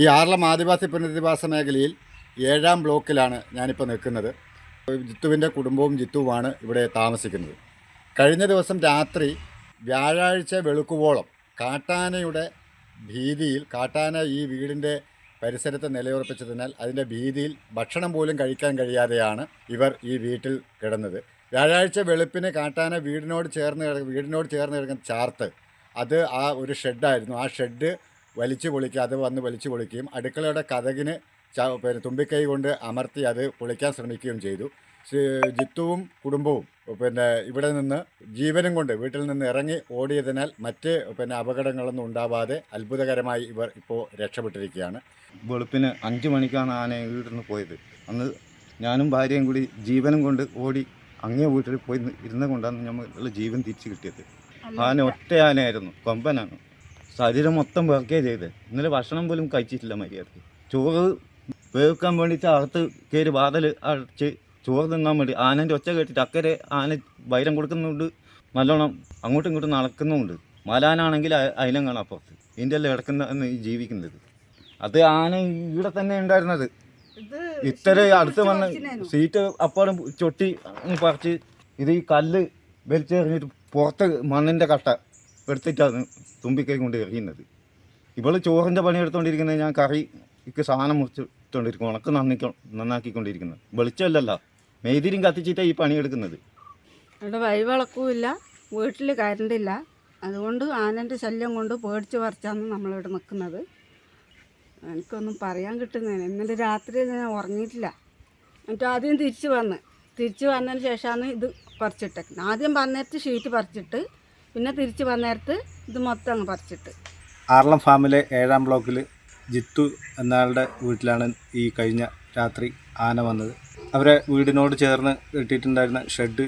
ഈ ആറളം ആദിവാസി പുനരധിവാസ മേഖലയിൽ ഏഴാം ബ്ലോക്കിലാണ് ഞാനിപ്പോൾ നിൽക്കുന്നത്. ജിത്തുവിന്റെ കുടുംബവും ജിത്തുവുമാണ് ഇവിടെ താമസിക്കുന്നത്. കഴിഞ്ഞ ദിവസം രാത്രി വ്യാഴാഴ്ച വെളുക്കുവോളം കാട്ടാനയുടെ ഭീതിയിൽ കാട്ടാന ഈ വീടിന്റെ പരിസരത്ത് നിലയുറപ്പിച്ചതിനാൽ അതിന്റെ ഭീതിയിൽ ഭക്ഷണം പോലും കഴിക്കാൻ കഴിയാതെയാണ് ഇവർ ഈ വീട്ടിൽ കിടന്നത്. വ്യാഴാഴ്ച വെളുപ്പിന് കാട്ടാന വീടിനോട് ചേർന്ന് വീടിനോട് ചേർന്ന് കിടക്കുന്ന ചാർത്ത് അത് ആ ഒരു ഷെഡായിരുന്നു. ആ ഷെഡ് വലിച്ചു പൊളിക്കുക അത് വന്ന് വലിച്ചു പൊളിക്കുകയും അടുക്കളയുടെ കഥകിന് ച പിന്നെ തുമ്പിക്കൈ കൊണ്ട് അമർത്തി അത് പൊളിക്കാൻ ശ്രമിക്കുകയും ചെയ്തു. ജിത്തുവും കുടുംബവും പിന്നെ ഇവിടെ നിന്ന് ജീവനും കൊണ്ട് വീട്ടിൽ നിന്ന് ഇറങ്ങി ഓടിയതിനാൽ മറ്റ് പിന്നെ അപകടങ്ങളൊന്നും ഉണ്ടാവാതെ അത്ഭുതകരമായി ഇവർ ഇപ്പോൾ രക്ഷപ്പെട്ടിരിക്കുകയാണ്. വെളുപ്പിന് അഞ്ച് മണിക്കാണ് ആന വീട്ടിൽ നിന്ന് പോയത്. അന്ന് ഞാനും ഭാര്യയും കൂടി ജീവനും കൊണ്ട് ഓടി അങ്ങേ വീട്ടിൽ പോയി ഇരുന്ന കൊണ്ടാണ് നമ്മൾ ജീവൻ തിരിച്ചു കിട്ടിയത്. ആന ഒറ്റ ആനയായിരുന്നു കൊമ്പനാണ്. ശരീരം മൊത്തം വേർക്കേ ചെയ്തത്. ഇന്നലെ ഭക്ഷണം പോലും കഴിച്ചിട്ടില്ല മര്യാദയ്ക്ക് ചോറ് വേവിക്കാൻ വേണ്ടിയിട്ട് അകത്ത് കയറി വാതൽ അടച്ച് ചോറ് തിന്നാൻ വേണ്ടി ആനന്റെ ഒച്ച കേട്ടിട്ട് അക്കരെ ആന വൈരം കൊടുക്കുന്നുണ്ട്. നല്ലോണം അങ്ങോട്ടും ഇങ്ങോട്ടും നടക്കുന്നുമുണ്ട്. മലാനാണെങ്കിൽ അതിലും കാണാം അപ്പുറത്ത് ഇതിന്റെ എല്ലാം ഇടക്കുന്ന ജീവിക്കുന്നത്. അത് ആന ഇവിടെ തന്നെ ഉണ്ടായിരുന്നത്. ഇത്ര അടുത്ത് വന്ന് സീറ്റ് അപ്പാടും ചൊട്ടി പറിച്ച് ഇത് ഈ കല്ല് വലിച്ചെറിഞ്ഞിട്ട് പുറത്ത് മണ്ണിന്റെ കട്ട എടുത്തിട്ടാണ് തുമ്പിക്കൈ കൊണ്ട് എറിയുന്നത്. ഇവൾ ചോറിന്റെ പണി എടുത്തുകൊണ്ടിരിക്കുന്നത് ഞാൻ കറി ഇക്ക് സാധനം മുറിച്ചിട്ടുകൊണ്ടിരിക്കും ഉണക്ക് നന്നിക്ക നന്നാക്കിക്കൊണ്ടിരിക്കുന്നത് വെളിച്ചമല്ലല്ലോ. മെയ്തിരിയും കത്തിച്ചിട്ടാണ് ഈ പണിയെടുക്കുന്നത്. ഇവിടെ വഴിവിളക്കുമില്ല വീട്ടിൽ കരണ്ടില്ല. അതുകൊണ്ട് ആനന്റെ ശല്യം കൊണ്ട് പേടിച്ച് പറിച്ചാണ് നമ്മളിവിടെ നിൽക്കുന്നത്. എനിക്കൊന്നും പറയാൻ കിട്ടുന്നതിന് ഇന്നലെ രാത്രി ഞാൻ ഉറങ്ങിയിട്ടില്ല. എന്നിട്ട് ആദ്യം തിരിച്ച് വന്ന്. തിരിച്ച് വന്നതിന് ശേഷമാണ് ഇത് പറിച്ചിട്ടേക്കുന്നത്. ആദ്യം പറഞ്ഞിട്ട് ഷീറ്റ് പറിച്ചിട്ട് പിന്നെ തിരിച്ച് വന്നേരത്ത് ഇത് മൊത്തം അങ്ങ് പറിച്ചിട്ട്. ആർളം ഫാമിലെ ഏഴാം ബ്ലോക്കിൽ ജിത്തു എന്നയാളുടെ വീട്ടിലാണ് ഈ കഴിഞ്ഞ രാത്രി ആന വന്നത്. അവരെ വീടിനോട് ചേർന്ന് കെട്ടിയിട്ടുണ്ടായിരുന്ന ഷെഡ്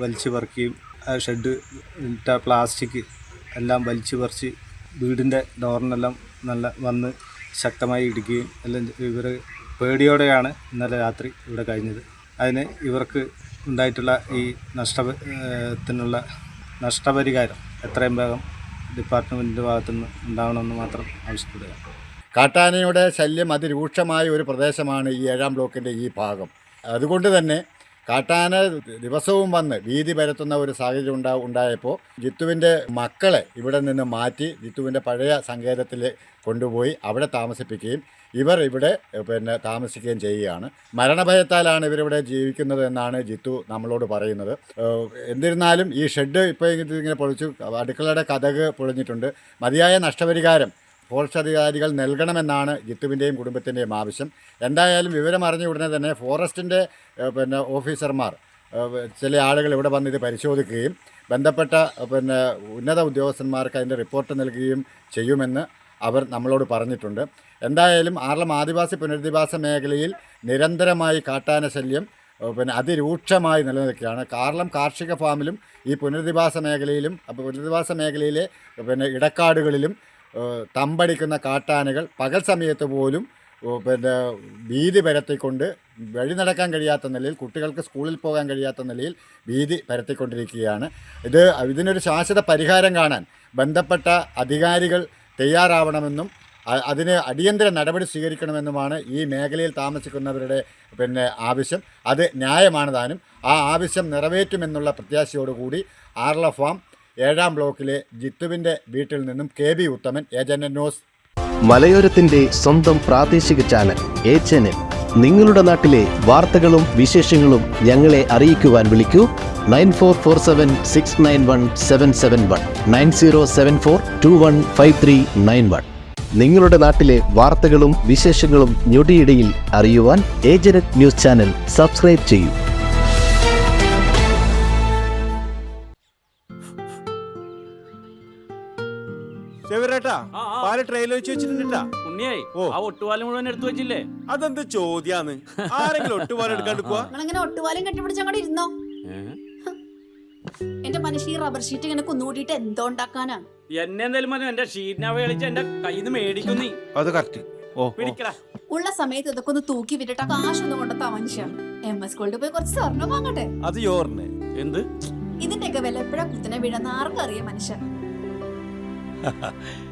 വലിച്ചു പറിക്കുകയും ആ ഷെഡ് ഇട്ട പ്ലാസ്റ്റിക് എല്ലാം വലിച്ചു പറിച്ച് വീടിന്റെ ഡോറിനെല്ലാം നല്ല വന്ന് ശക്തമായി ഇടിക്കുകയും എല്ലാം ഇവർ പേടിയോടെയാണ് ഇന്നലെ രാത്രി ഇവിടെ കഴിഞ്ഞത്. അതിന് ഇവർക്ക് ഉണ്ടായിട്ടുള്ള ഈ നഷ്ടത്തിനുള്ള നഷ്ടപരിഹാരം എത്രയും വേഗം ഡിപ്പാർട്ട്മെന്റിന്റെ ഭാഗത്തുനിന്ന് ഉണ്ടാവണമെന്ന് മാത്രം ആവശ്യപ്പെടുക. കാട്ടാനയുടെ ശല്യം അതിരൂക്ഷമായ ഒരു പ്രദേശമാണ് ഈ ഏഴാം ബ്ലോക്കിന്റെ ഈ ഭാഗം. അതുകൊണ്ട് തന്നെ കാട്ടാന ദിവസവും വന്ന് ഭീതി പരത്തുന്ന ഒരു സാഹചര്യം ഉണ്ടാ ഉണ്ടായപ്പോൾ ജിത്തുവിന്റെ മക്കളെ ഇവിടെ നിന്ന് മാറ്റി ജിത്തുവിന്റെ പഴയ സങ്കേതത്തിൽ കൊണ്ടുപോയി അവിടെ താമസിപ്പിക്കുകയും ഇവർ ഇവിടെ പിന്നെ താമസിക്കുകയും ചെയ്യുകയാണ്. മരണഭയത്താലാണ് ഇവരിവിടെ ജീവിക്കുന്നത് എന്നാണ് ജിത്തു നമ്മളോട് പറയുന്നത്. എന്നിരുന്നാലും ഈ ഷെഡ് ഇപ്പോൾ ഇങ്ങനെ പൊളിച്ചു അടുക്കളയുടെ കഥക് പൊളിഞ്ഞിട്ടുണ്ട്. മതിയായ നഷ്ടപരിഹാരം ഫോറസ്റ്റ് അധികാരികൾ നൽകണമെന്നാണ് ജിത്തുവിന്റെയും കുടുംബത്തിന്റെയും ആവശ്യം. എന്തായാലും വിവരം അറിഞ്ഞ ഉടനെ തന്നെ ഫോറസ്റ്റിന്റെ പിന്നെ ഓഫീസർമാർ ചില ആളുകൾ ഇവിടെ വന്ന് ഇത് പരിശോധിക്കുകയും ബന്ധപ്പെട്ട പിന്നെ ഉന്നത ഉദ്യോഗസ്ഥന്മാർക്ക് അതിന്റെ റിപ്പോർട്ട് നൽകുകയും ചെയ്യുമെന്ന് അവർ നമ്മളോട് പറഞ്ഞിട്ടുണ്ട്. എന്തായാലും ആർളം ആദിവാസി പുനരധിവാസ മേഖലയിൽ നിരന്തരമായി കാട്ടാന ശല്യം പിന്നെ അതിരൂക്ഷമായി നിലനിൽക്കുകയാണ്. കാരണം കാർഷിക ഫാമിലും ഈ പുനരധിവാസ മേഖലയിലും പുനരധിവാസ മേഖലയിലെ പിന്നെ ഇടക്കാടുകളിലും തമ്പടിക്കുന്ന കാട്ടാനകൾ പകൽ സമയത്ത് പോലും പിന്നെ ഭീതി പരത്തിക്കൊണ്ട് വഴി നടക്കാൻ കഴിയാത്ത നിലയിൽ കുട്ടികൾക്ക് സ്കൂളിൽ പോകാൻ കഴിയാത്ത നിലയിൽ ഭീതി പരത്തിക്കൊണ്ടിരിക്കുകയാണ്. ഇത് ഇതിനൊരു ശാശ്വത പരിഹാരം കാണാൻ ബന്ധപ്പെട്ട അധികാരികൾ തയ്യാറാവണമെന്നും അതിന് അടിയന്തര നടപടി സ്വീകരിക്കണമെന്നുമാണ് ഈ മേഖലയിൽ താമസിക്കുന്നവരുടെ പിന്നെ ആവശ്യം. അത് ന്യായമാണ് താനും ആ ആവശ്യം നിറവേറ്റുമെന്നുള്ള പ്രത്യാശയോടുകൂടി ആർല ഫാം ഏഴാം ബ്ലോക്കിലെ ജിത്തുവിന്റെ വീട്ടിൽ നിന്നും K B Uthaman agent news. മലയോരത്തിന്റെ സ്വന്തം പ്രാദേശിക ചാനൽ എ എൻ നിങ്ങളുടെ നാട്ടിലെ വാർത്തകളും വിശേഷങ്ങളും ഞങ്ങളെ അറിയിക്കുവാൻ വിളിക്കൂ. Nine four four seven six nine one seven seven one nine zero seven four two one five three nine one. നിങ്ങളുടെ നാട്ടിലെ വാർത്തകളും വിശേഷങ്ങളും ഞൊടിയിടയിൽ അറിയുവാൻ ഏജനറ്റ് ന്യൂസ് ചാനൽ സബ്സ്ക്രൈബ് ചെയ്യൂ. ആ. പാൽ ട്രെയിലർ വെച്ച് വെച്ചിട്ടുണ്ടാ ഉണ്ണിയായി. ആ ഒട്ടുപാലം മുഴുവൻ എടുത്തു വെച്ചില്ലേ? അതെന്ത് ചോദ്യാന്ന്? ആരെങ്കിലും ഒട്ടുപാലം എടുക്കാണ്ട് പോവാ? നിങ്ങളിങ്ങനെ ഒട്ടുപാലം കെട്ടിപ്പിടിച്ച് അങ്ങോട്ട് ഇരുന്നോ? എന്റെ മനുഷ്യ ഈ റബ്ബർ ഷീറ്റ് ഇങ്ങനെ കുന്നുകൂട്ടിയിട്ട് എന്തോ ഉണ്ടാക്കാനാ? എന്നെ എന്തായാലും മതി. എന്റെ ഷീറ്റിനാവ കളിച്ച് എന്റെ കയ്യിൽ നിന്ന് മേടിക്കും നീ. അത് കറക്റ്റ് ഓ പിടിക്കടാ ഉള്ള സമയത്ത് ഇതൊക്കെ ഒന്ന് തൂക്കി വിട്ടിട്ട് കാശൊന്നും കൊണ്ടത്താ മനുഷ്യ എം എസ് സ്കൂളിൽ പോയി കുറച്ച് സ്വർണം വാങ്ങട്ടെ? അത് യോറിന്. എന്ത്? ഇതിന്റെയൊക്കെ വില എപ്പോഴാ കുത്തിനെ വീഴുന്ന ആർക്കറിയാം മനുഷ്യ മനുഷ്യൻ.